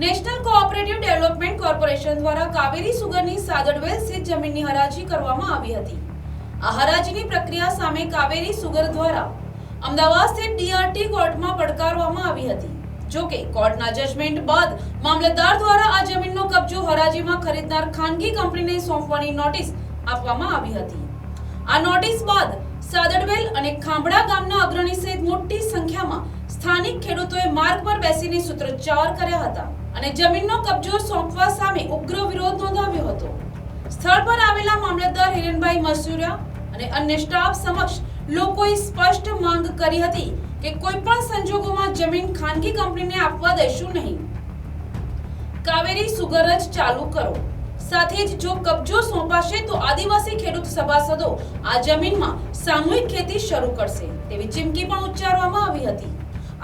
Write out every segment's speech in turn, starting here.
National cooperative development corporation દ્વારા કાવેરી સુગરની સાદડવેલ સ્થિત જમીનની હરાજી કરવામાં આવી હતી. આ હરાજીની પ્રક્રિયા સામે કાવેરી સુગર દ્વારા અમદાવાદ સ્થિત ડીઆરટી કોર્ટમાં પડકારવામાં આવી હતી. જોકે કોર્ટના જજમેન્ટ બાદ મામલતદાર દ્વારા આ જમીનનો કબજો હરાજીમાં ખરીદનાર ખાનગી કંપનીને સોંપવાની નોટિસ આપવામાં આવી હતી. આ નોટિસ બાદ સાદડવેલ અને ખાંભડા ગામના અગ્રણી સહિત મોટી સંખ્યામાં સ્થાનિક ખેડૂતોએ માર્ગ પર બેસીને સૂત્રોચ્ચાર કર્યા હતા અને જમીનનો કબજો સોંપવા સામે ઉગ્ર વિરોધ નોંધાવ્યો હતો. સ્થળ પર આવેલા મામલતદાર હિરેનભાઈ મસુરિયા અને અન્ય સ્ટાફ સમક્ષ લોકોએ સ્પષ્ટ માંગ કરી હતી કે કોઈ પણ સંજોગોમાં જમીન ખાનગી કંપનીને આપવા દેશું નહીં. કાવેરી સુગર જ ચાલુ કરો. સાથે જ જો કબજો સોંપાશે તો આદિવાસી ખેડૂત સભાસદો આ જમીનમાં સામૂહિક ખેતી શરૂ કરશે તેવી ચીમકી પણ ઉચ્ચારવામાં આવી હતી.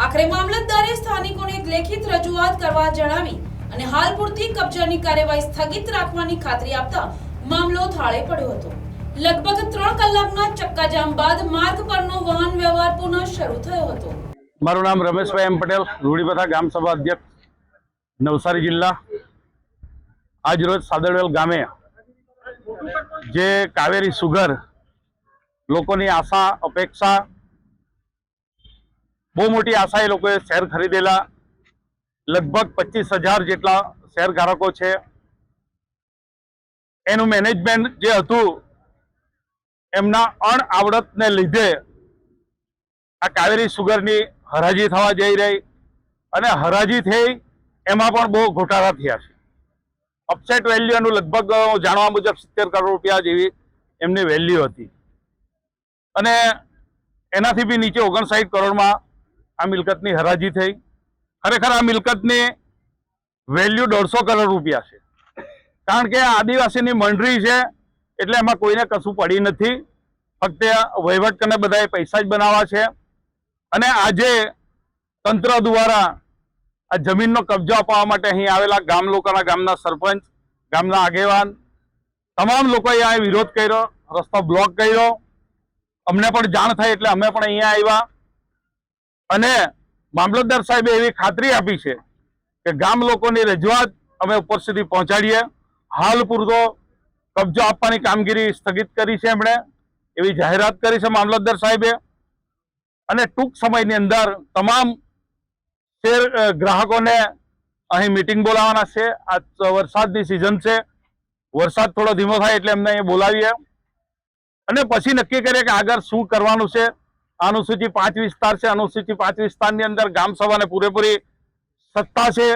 આખરે મામલતદારે સ્થાનિકોને લેખિત રજૂઆત કરવા જણાવી અને હાલ પૂરતી કબજાની કાર્યવાહી સ્થગિત રાખવાની ખાતરી આપતા મામલો થાળે પડ્યો હતો. લગભગ ત્રણ કલાકના ચક્કાજામ બાદ માર્ગ પરનો વાહન વ્યવહાર પુનઃ શરૂ થયો હતો. મારું નામ રમેશભાઈ એમ પટેલ, રૂડીપથા ગામ સભા અધ્યક્ષ, નવસારી જિલ્લા. આજ રોજ સાદરવેલ ગામે જે કાવેરી સુગર લોકોની આશા, અપેક્ષા બહુ મોટી આશા એ લોકોએ શેર ખરીદેલા. લગભગ પચીસ હજાર જેટલા શેર ધારકો છે. એનું મેનેજમેન્ટ જે હતું, એમના અણઆવડતને લીધે આ કાવેરી સુગરની હરાજી થવા જઈ રહી અને હરાજી થઈ એમાં પણ બહુ ઘોટાળા થયા છે. અપસેટ વેલ્યુનું લગભગ જાણવા મુજબ સિત્તેર કરોડ રૂપિયા જેવી એમની વેલ્યુ હતી. અને એનાથી બી નીચે ઓગણસાઠ કરોડમાં આ મિલકતની હરાજી થઈ. ખરેખર આ મિલકતની વેલ્યુ દોઢસો કરોડ રૂપિયા છે. કારણ કે આદિવાસીની મંડળી છે, એટલે એમાં કોઈને કશું પડી નથી. ફક્ત વહીવટ કરીને બધાએ પૈસા જ બનાવવા છે. અને આજે તંત્ર દ્વારા આ જમીનનો કબજો અપાવવા માટે અહીં આવેલા ગામ લોકોના ગામના સરપંચ, ગામના આગેવાન, તમામ લોકોએ આ વિરોધ કર્યો, રસ્તો બ્લોક કર્યો. અમને પણ જાણ થઈ, એટલે અમે પણ અહીંયા આવ્યા. અને મામલતદાર સાહેબે એવી ખાતરી આપી છે કે ગામ લોકોની રજૂઆત અમે ઉપર સુધી પહોંચાડીએ. હાલ પૂરતો કબજો આપવાની કામગીરી સ્થગિત કરી છે એમણે, એવી જાહેરાત કરી છે મામલતદાર સાહેબે. અને ટૂંક સમયની અંદર તમામ શેર ગ્રાહકોને અહીં મીટિંગ બોલાવવાના છે. આ વરસાદની સિઝન છે. વરસાદ થોડો ધીમો થાય એટલે એમને અહીં બોલાવીએ. અને પછી નક્કી કરીએ કે આગળ શું કરવાનું છે. અનુસૂચિ પાંચ વિસ્તાર છે. અનુસૂચિ પાંચ વિસ્તારની અંદર ગ્રામ સભાને પૂરેપૂરી સત્તા છે.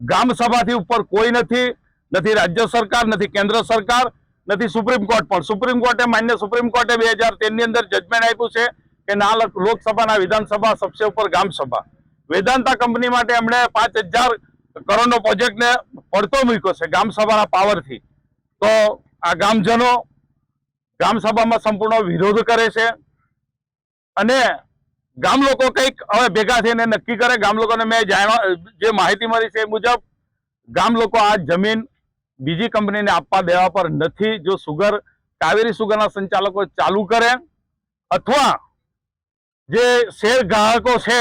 ગ્રામ સભાથી ઉપર કોઈ નથી નથી રાજ્ય સરકાર, નથી કેન્દ્ર સરકાર, નથી સુપ્રીમ કોર્ટ પણ. સુપ્રીમ કોર્ટે માન્ય સુપ્રીમ કોર્ટે બે હજાર તેરની અંદર જજમેન્ટ આપ્યું છે કે ના લોક- લોકસભાના વિધાનસભા સબસે ઉપર ગ્રામ સભા. વેદાંતા કંપની માટે એમણે પાંચ હજાર કરોડનો પ્રોજેક્ટને પડતો મૂક્યો છે ગ્રામ સભાના પાવરથી. તો આ ગામજનો ગ્રામ સભામાં સંપૂર્ણ વિરોધ કરે છે. અને ગામ લોકો કંઈક હવે ભેગા થઈને નક્કી કરે. ગામ લોકોને મેં જાણવા જે માહિતી મળી છે એ મુજબ ગામ લોકો આ જમીન બીજી કંપનીને આપવા દેવા પર નથી. જો સુગર કાવેરી સુગરના સંચાલકો ચાલુ કરે અથવા જે શેર ગ્રાહકો છે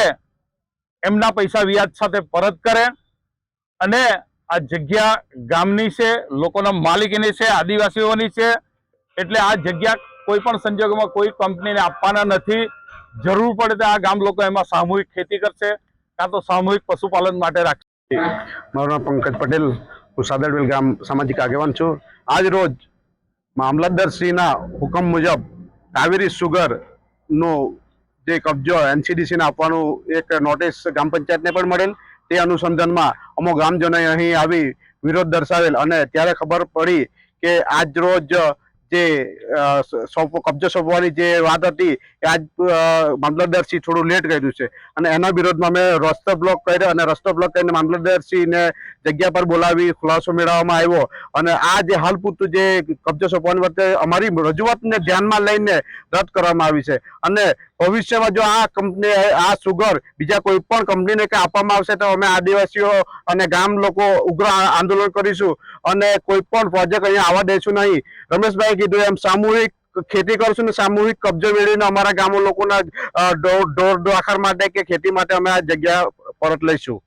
એમના પૈસા વ્યાજ સાથે પરત કરે અને આ જગ્યા ગામની છે, લોકોના માલિકીની છે, આદિવાસીઓની છે, એટલે આ જગ્યા કોઈ પણ સંજોગોમાં કોઈ કંપનીને આપવાના નથી. જરૂર પડે તો આ ગામ લોકો એમાં સામૂહિક ખેતી કરશે, કાં તો સામૂહિક પશુપાલન માટે રાખશે મારું નામ પંકજ પટેલ, હું સાદરવેલ ગામ સામાજિક આગેવાન છું. આજ રોજ મામલતદારશ્રીના હુકમ મુજબ કાવેરી સુગરનો જે કબજો એનસીડીસીને આપવાનું એક નોટિસ ગ્રામ પંચાયતને પણ મળેલ. તે અનુસંધાનમાં અમો ગામજનોએ અહીં આવી વિરોધ દર્શાવેલ અને ત્યારે ખબર પડી કે આજ રોજ જે કબજો સોંપવાની જે વાત હતી એ આજ મામલતદારશ્રી થોડું લેટ કર્યું છે. અને એના વિરોધમાં અમે રસ્તો બ્લોક કર્યો અને રસ્તો બ્લોક કરીને મામલતદારશ્રીને જગ્યા પર બોલાવી, ખુલાસો મેળવવામાં આવ્યો. અને આ જે હાલ પૂરતું જે કબજો સોંપવાની વખતે અમારી રજૂઆતને ધ્યાનમાં લઈને રદ કરવામાં આવી છે. અને ભવિષ્યમાં જો આ કંપની આ સુગર બીજા કોઈ પણ કંપનીને કે આપવામાં આવશે તો અમે આદિવાસીઓ અને ગામ લોકો ઉગ્ર આંદોલન કરીશું. અને કોઈ પણ પ્રોજેક્ટ અહીંયા આવવા દઈશું નહીં. રમેશભાઈ કીધું એમ, સામૂહિક ખેતી કરશું ને સામૂહિક કબજો મેળવીને અમારા ગામો લોકોના ઢોર ઢોર ઢાખર માટે કે ખેતી માટે અમે આ જગ્યા પરત લઈશું.